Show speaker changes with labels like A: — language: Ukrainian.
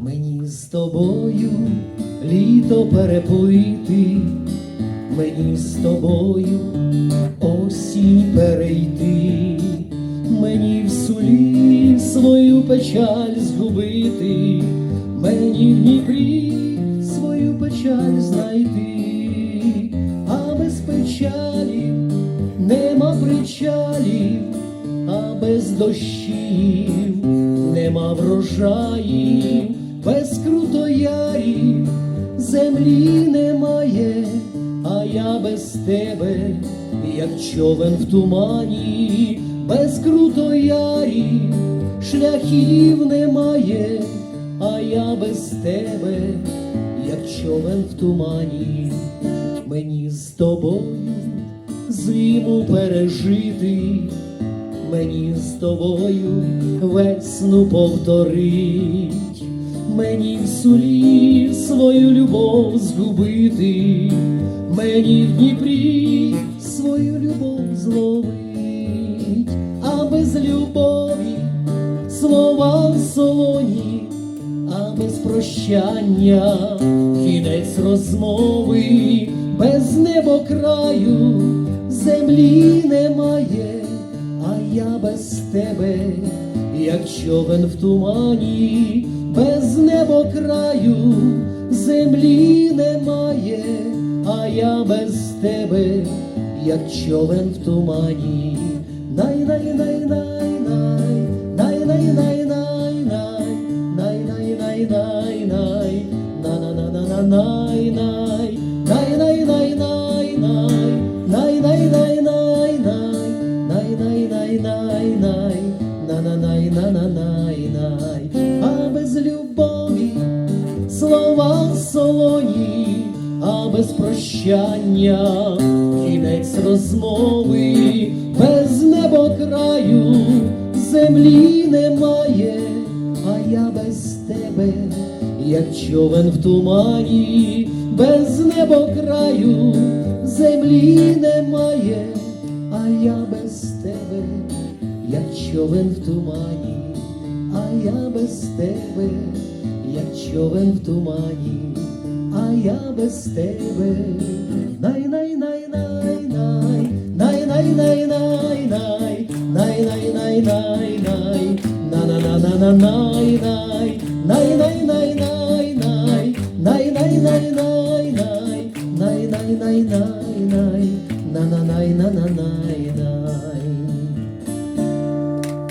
A: Мені з тобою літо переплити, мені з тобою осінь перейти, мені в сулі свою печаль згубити, мені в Дніпрі свою печаль знайти, а без печалі нема причалів, а без дощів нема врожаїв, без крутоярів землі немає, а я без тебе, як човен в тумані, без крутоярів шляхів немає, а я без тебе, як човен в тумані, мені з тобою зиму пережити, мені з тобою весну повторить, мені в сулі свою любов згубити, мені в Дніпрі свою любов зловить, а без любові слова в солоні, а без прощання кінець розмови, без небокраю землі немає, а я без тебе, як човен в тумані, небокраю землі немає, а я без тебе, як човен в тумані. Най най най най най най най най най най най най най най най на на на на на най най най най най най най най най най най най най най най най най на на най на на най най а без любові слова солоні, а без прощання кінець розмови, без небокраю землі немає, а я без тебе, як човен в тумані, без небокраю землі немає, а я без тебе, як човен в тумані, а я без тебе, як човен в тумані, а я без тебе. Най най най най най най най най най най най най най най най на на на на на най най най най най най най най най най най най най най най най най на на най на на най най